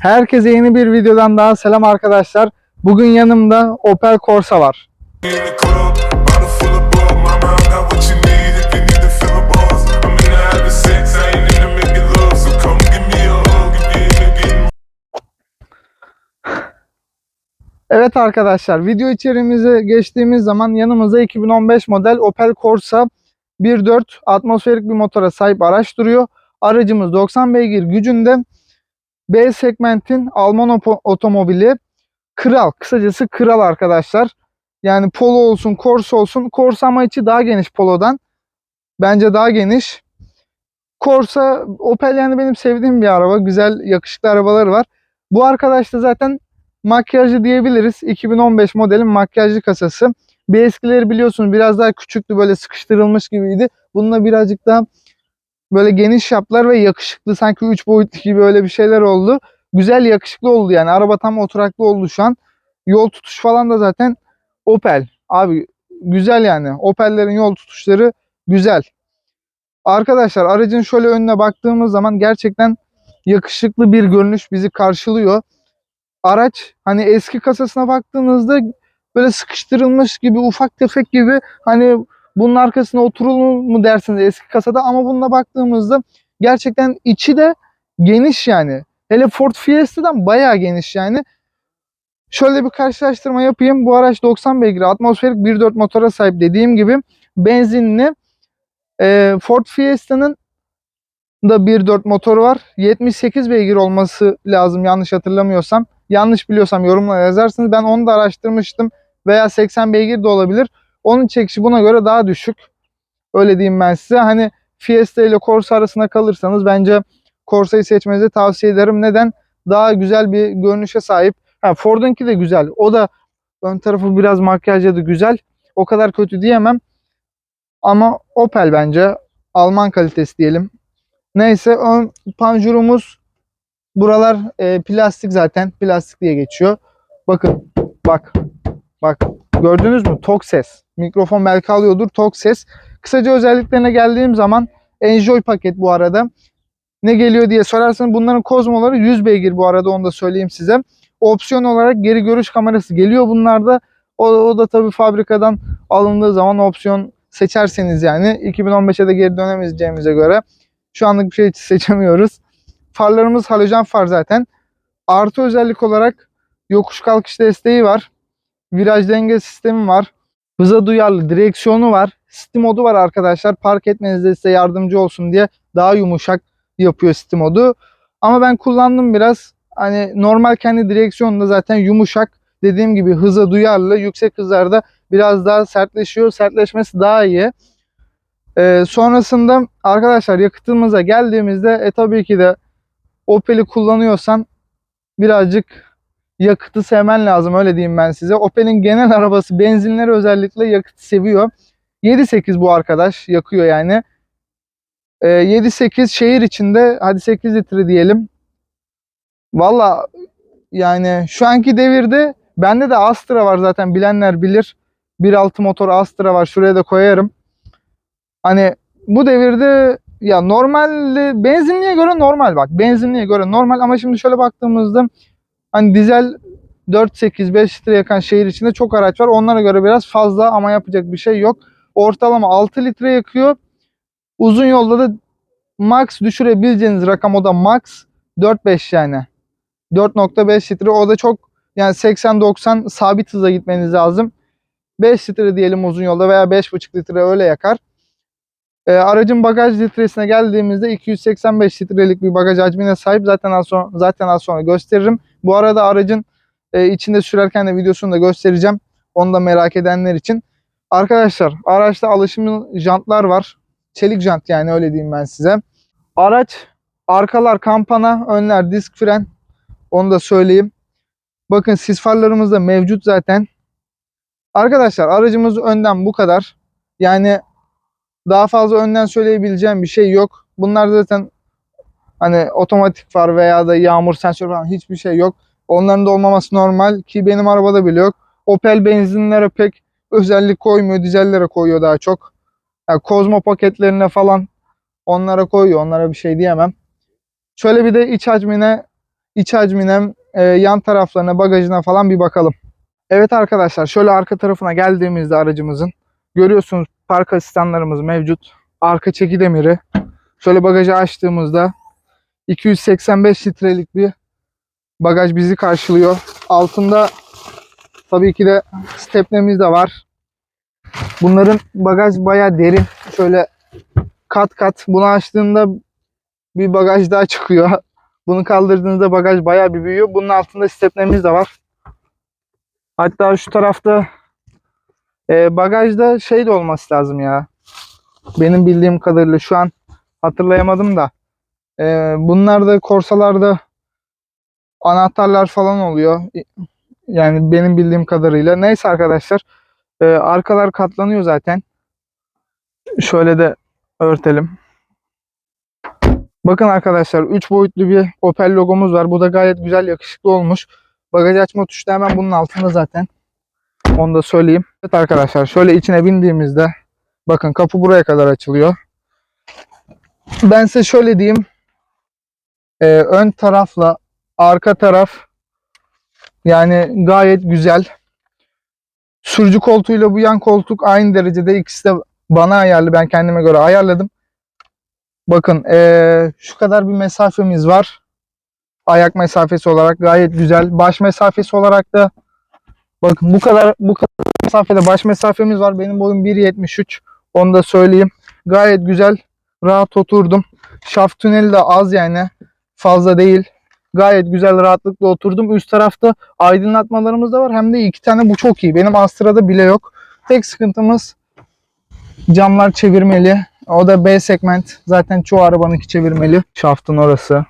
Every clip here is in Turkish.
Herkese yeni bir videodan daha selam arkadaşlar. Bugün yanımda Opel Corsa var. Evet arkadaşlar video içeriğimize geçtiğimiz zaman yanımızda 2015 model Opel Corsa 1.4 atmosferik bir motora sahip araç duruyor. Aracımız 90 beygir gücünde B segmentin Alman otomobili Kral. Kısacası Kral arkadaşlar. Yani Polo olsun, Corsa olsun. Corsa ama içi daha geniş Polo'dan. Bence daha geniş. Corsa, Opel yani benim sevdiğim bir araba. Güzel, yakışıklı arabaları var. Bu arkadaş da zaten makyajlı diyebiliriz. 2015 modelin makyajlı kasası. Bir eskileri biliyorsunuz biraz daha küçüktü böyle sıkıştırılmış gibiydi. Bununla birazcık daha böyle geniş yaptılar ve yakışıklı sanki 3 boyutlu gibi öyle bir şeyler oldu. Güzel yakışıklı oldu yani. Araba tam oturaklı oldu şu an. Yol tutuş falan da zaten Opel. Abi güzel yani. Opel'lerin yol tutuşları güzel. Arkadaşlar aracın şöyle önüne baktığımız zaman gerçekten yakışıklı bir görünüş bizi karşılıyor araç hani eski kasasına baktığınızda böyle sıkıştırılmış gibi ufak tefek gibi hani bunun arkasına oturulur mu dersiniz eski kasada ama bununla baktığımızda gerçekten içi de geniş yani. Hele Ford Fiesta'dan bayağı geniş yani. Şöyle bir karşılaştırma yapayım. Bu araç 90 beygir atmosferik 1.4 motora sahip dediğim gibi benzinli. Ee, Ford Fiesta'nın da 1.4 motoru var. 78 beygir olması lazım yanlış hatırlamıyorsam. Yanlış biliyorsam yorumlara yazarsınız. Ben onu da araştırmıştım. Veya 80 beygir de olabilir. Onun çekişi buna göre daha düşük. Öyle diyeyim ben size. Hani Fiesta ile Corsa arasında kalırsanız bence Corsa'yı seçmenizi tavsiye ederim. Neden? Daha güzel bir görünüşe sahip. Ha, Ford'unki de güzel. O da ön tarafı biraz makyajladı güzel. O kadar kötü diyemem. Ama Opel bence Alman kalitesi diyelim. Neyse ön panjurumuz buralar e, plastik zaten. Plastik diye geçiyor. Bakın bak bak gördünüz mü? Tok ses. Mikrofon belki alıyordur. Tok ses. Kısaca özelliklerine geldiğim zaman Enjoy paket bu arada. Ne geliyor diye sorarsanız bunların kozmoları 100 beygir bu arada onu da söyleyeyim size. Opsiyon olarak geri görüş kamerası geliyor bunlarda. O, o da tabii fabrikadan alındığı zaman opsiyon seçerseniz yani 2015'e de geri dönemeyeceğimize göre şu anlık bir şey seçemiyoruz. Farlarımız halojen far zaten. Artı özellik olarak yokuş kalkış desteği var. Viraj denge sistemi var. Hıza duyarlı direksiyonu var. City modu var arkadaşlar. Park etmenizde size yardımcı olsun diye daha yumuşak yapıyor City modu. Ama ben kullandım biraz. Hani normal kendi direksiyonunda zaten yumuşak. Dediğim gibi hıza duyarlı. Yüksek hızlarda biraz daha sertleşiyor. Sertleşmesi daha iyi. Ee, sonrasında arkadaşlar yakıtımıza geldiğimizde e tabii ki de Opel'i kullanıyorsan birazcık yakıtı sevmen lazım öyle diyeyim ben size. Opel'in genel arabası benzinleri özellikle yakıt seviyor. 7.8 bu arkadaş yakıyor yani. Ee, 7.8 şehir içinde hadi 8 litre diyelim. Valla yani şu anki devirde bende de Astra var zaten bilenler bilir. 1.6 motor Astra var şuraya da koyarım. Hani bu devirde ya normalde benzinliğe göre normal bak. Benzinliğe göre normal ama şimdi şöyle baktığımızda hani dizel 4-8-5 litre yakan şehir içinde çok araç var. Onlara göre biraz fazla ama yapacak bir şey yok. Ortalama 6 litre yakıyor. Uzun yolda da max düşürebileceğiniz rakam o da max 4-5 yani. 4.5 litre o da çok yani 80-90 sabit hıza gitmeniz lazım. 5 litre diyelim uzun yolda veya 5.5 litre öyle yakar. E, aracın bagaj litresine geldiğimizde 285 litrelik bir bagaj hacmine sahip. Zaten az sonra, zaten az sonra gösteririm. Bu arada aracın e, içinde sürerken de videosunu da göstereceğim. Onu da merak edenler için. Arkadaşlar araçta alışımlı jantlar var. Çelik jant yani öyle diyeyim ben size. Araç arkalar kampana, önler disk fren. Onu da söyleyeyim. Bakın sis farlarımız da mevcut zaten. Arkadaşlar aracımız önden bu kadar. Yani daha fazla önden söyleyebileceğim bir şey yok. Bunlar zaten hani otomatik far veya da yağmur sensörü falan hiçbir şey yok. Onların da olmaması normal ki benim arabada bile yok. Opel benzinlere pek özellik koymuyor. Dizellere koyuyor daha çok. Yani Kozmo paketlerine falan onlara koyuyor. Onlara bir şey diyemem. Şöyle bir de iç hacmine iç hacmine, e, yan taraflarına, bagajına falan bir bakalım. Evet arkadaşlar şöyle arka tarafına geldiğimizde aracımızın görüyorsunuz park asistanlarımız mevcut. Arka çeki demiri. Şöyle bagajı açtığımızda 285 litrelik bir bagaj bizi karşılıyor. Altında tabii ki de stepnemiz de var. Bunların bagaj bayağı derin. Şöyle kat kat bunu açtığında bir bagaj daha çıkıyor. Bunu kaldırdığınızda bagaj bayağı bir büyüyor. Bunun altında stepnemiz de var. Hatta şu tarafta e, bagajda şey de olması lazım ya. Benim bildiğim kadarıyla şu an hatırlayamadım da. E, bunlar da korsalarda anahtarlar falan oluyor. Yani benim bildiğim kadarıyla. Neyse arkadaşlar. e, arkalar katlanıyor zaten. Şöyle de örtelim. Bakın arkadaşlar 3 boyutlu bir Opel logomuz var. Bu da gayet güzel yakışıklı olmuş. Bagaj açma tuşu da hemen bunun altında zaten. Onu da söyleyeyim. Evet arkadaşlar şöyle içine bindiğimizde bakın kapı buraya kadar açılıyor. Ben size şöyle diyeyim. Ee, ön tarafla arka taraf yani gayet güzel. Sürücü koltuğuyla bu yan koltuk aynı derecede. İkisi de bana ayarlı. Ben kendime göre ayarladım. Bakın ee, şu kadar bir mesafemiz var. Ayak mesafesi olarak gayet güzel. Baş mesafesi olarak da bakın bu kadar bu kadar mesafede baş mesafemiz var. Benim boyum 1.73. Onu da söyleyeyim. Gayet güzel. Rahat oturdum. Şaft tüneli de az yani. Fazla değil. Gayet güzel rahatlıkla oturdum. Üst tarafta aydınlatmalarımız da var. Hem de iki tane bu çok iyi. Benim Astra'da bile yok. Tek sıkıntımız camlar çevirmeli. O da B segment. Zaten çoğu arabanınki çevirmeli. Şaftın orası.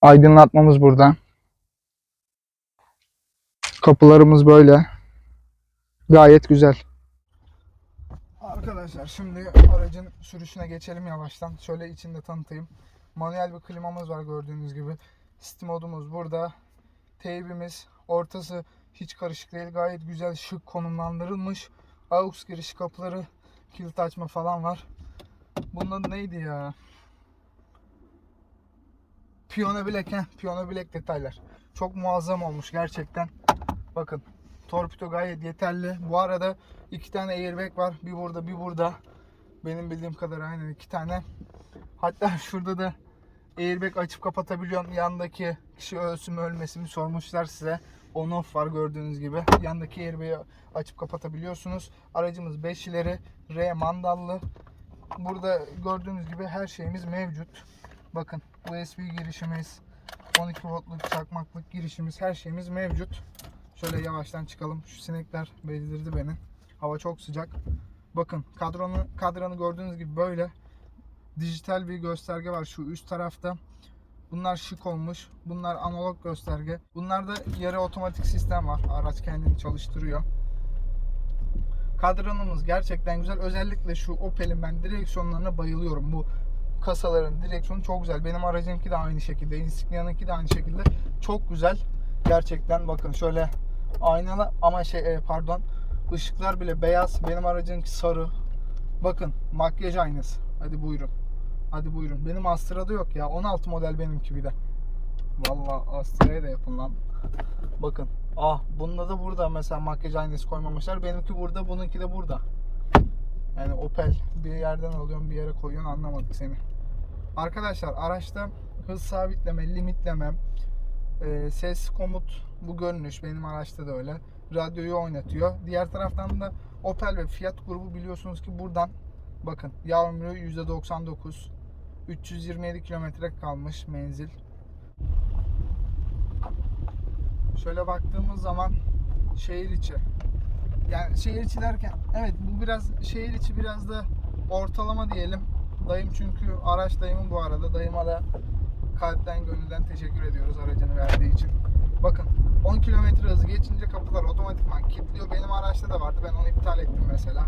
Aydınlatmamız burada. Kapılarımız böyle. Gayet güzel. Arkadaşlar şimdi aracın sürüşüne geçelim yavaştan. Şöyle içinde tanıtayım. Manuel bir klimamız var gördüğünüz gibi. City modumuz burada. Teybimiz ortası hiç karışık değil. Gayet güzel şık konumlandırılmış. AUX giriş kapıları, kilit açma falan var. Bunun neydi ya? Piyano bilek, heh, piyano bilek detaylar. Çok muazzam olmuş gerçekten. Bakın torpido gayet yeterli. Bu arada iki tane airbag var. Bir burada bir burada. Benim bildiğim kadar aynen iki tane. Hatta şurada da airbag açıp kapatabiliyorum. Yandaki kişi ölsün mü ölmesin mi sormuşlar size. On off var gördüğünüz gibi. Yandaki airbag'i açıp kapatabiliyorsunuz. Aracımız 5 ileri. R mandallı. Burada gördüğünüz gibi her şeyimiz mevcut. Bakın USB girişimiz, 12 voltluk çakmaklık girişimiz, her şeyimiz mevcut. Şöyle yavaştan çıkalım. Şu sinekler bezdirdi beni. Hava çok sıcak. Bakın kadronu kadranı gördüğünüz gibi böyle dijital bir gösterge var şu üst tarafta. Bunlar şık olmuş. Bunlar analog gösterge. Bunlarda yarı otomatik sistem var. Araç kendini çalıştırıyor. Kadranımız gerçekten güzel. Özellikle şu Opel'in ben direksiyonlarına bayılıyorum. Bu kasaların direksiyonu çok güzel. Benim aracımki de aynı şekilde. Insignia'nınki de aynı şekilde. Çok güzel. Gerçekten bakın şöyle aynalı ama şey e, pardon ışıklar bile beyaz. Benim aracımki sarı. Bakın makyaj aynası. Hadi buyurun. Hadi buyurun. Benim Astra'da yok ya. 16 model benimki bir de. Vallahi Astra'ya da yapın lan. Bakın. Ah bunda da burada mesela makyaj aynası koymamışlar. Benimki burada, bununki de burada. Yani Opel bir yerden alıyorsun bir yere koyuyorsun anlamadık seni. Arkadaşlar araçta hız sabitleme, limitleme, e, ses komut bu görünüş benim araçta da öyle. Radyoyu oynatıyor. Diğer taraftan da Opel ve Fiat grubu biliyorsunuz ki buradan bakın yağ ömrü %99 327 kilometre kalmış menzil. Şöyle baktığımız zaman şehir içi yani şehir içi derken evet bu biraz şehir içi biraz da ortalama diyelim. Dayım çünkü araç dayımın bu arada. Dayıma da kalpten gönülden teşekkür ediyoruz aracını verdiği için. Bakın 10 kilometre hızı geçince kapılar otomatikman kilitliyor. Benim araçta da vardı. Ben onu iptal ettim mesela.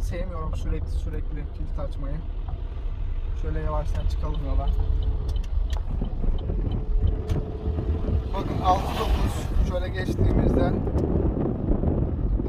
Sevmiyorum sürekli sürekli kilit açmayı. Şöyle yavaştan çıkalım yola. Bakın 6-9 şöyle geçtiğimizde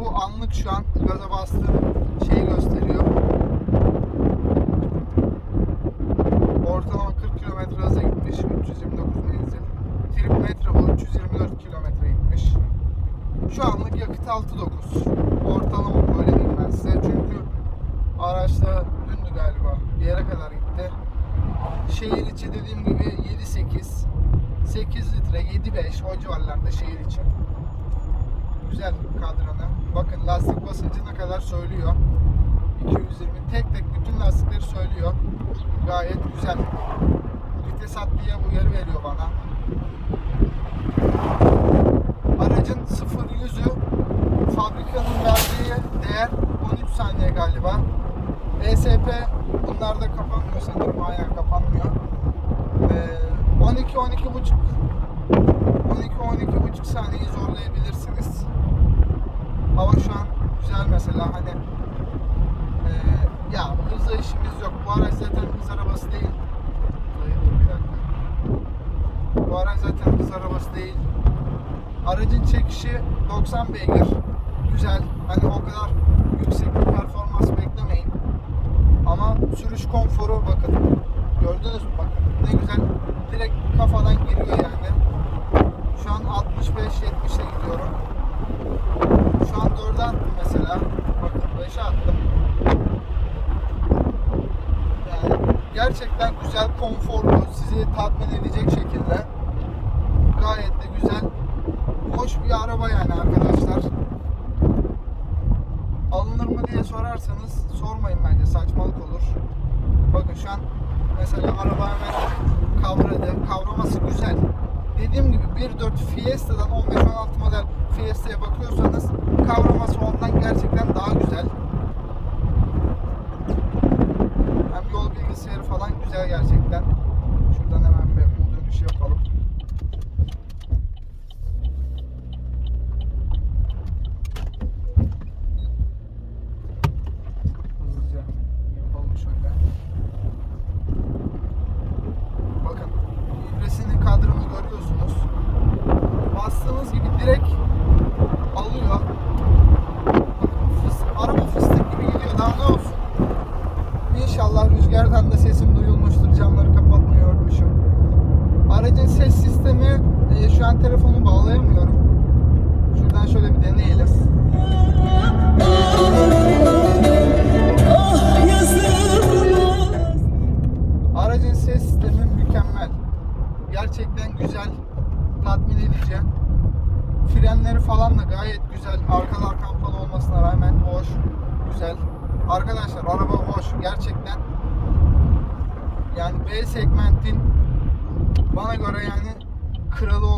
bu anlık şu an gaza bastığım şeyi gösteriyor. Ortalama 40 km 6-9. Ortalama böyle diyeyim ben size. Çünkü araçta dündü galiba. Bir yere kadar gitti. Şehir içi dediğim gibi 7-8. 8 litre 7-5 o civarlarda şehir içi. Güzel kadranı. Bakın lastik basıncına kadar söylüyor. 220 tek tek bütün lastikleri söylüyor. Gayet güzel. Vites at diye uyarı veriyor bana. Aracın 0-100'ü fabrikanın verdiği değer 13 saniye galiba. ESP bunlarda kapanmıyor sanırım. Aynen kapanmıyor. Ee, 12 12 buçuk 12 12 buçuk saniyeyi zorlayabilirsiniz. Hava şu an güzel mesela hani ee, ya hızla işimiz yok. Bu araç zaten hız arabası değil. Bu araç zaten hız arabası değil. Aracın çekişi 90 beygir. Güzel. Hani o kadar yüksek bir performans beklemeyin. Ama sürüş konforu bakın. Gördünüz mü bakın. Ne güzel. Direkt kafadan giriyor yani. Şu an 65-70'e gidiyorum. Şu an 4'e attım mesela. Bakın 5'e attım. Yani gerçekten güzel, konforlu, sizi tatmin edecek şekilde. Gayet de güzel, hoş bir araba yani arkadaşlar. Alınır mı diye sorarsanız sormayın bence saçmalık olur. Bakın şu an mesela araba hemen kavradı. Kavraması güzel. Dediğim gibi 1.4 Fiesta'dan 15-16 model Fiesta'ya bakıyorsanız kavraması ondan gerçekten daha güzel. Hem yol bilgisayarı falan güzel gerçekten. Şuradan hemen bir bu dönüşü yapalım.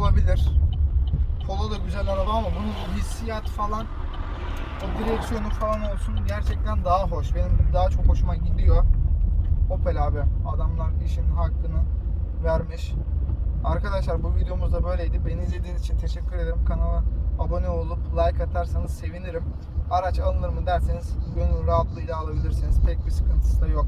Olabilir. Polo da güzel araba ama bunun hissiyat falan o direksiyonu falan olsun gerçekten daha hoş. Benim daha çok hoşuma gidiyor. Opel abi. Adamlar işin hakkını vermiş. Arkadaşlar bu videomuz da böyleydi. Beni izlediğiniz için teşekkür ederim. Kanala abone olup like atarsanız sevinirim. Araç alınır mı derseniz gönül rahatlığıyla alabilirsiniz. Pek bir sıkıntısı da yok.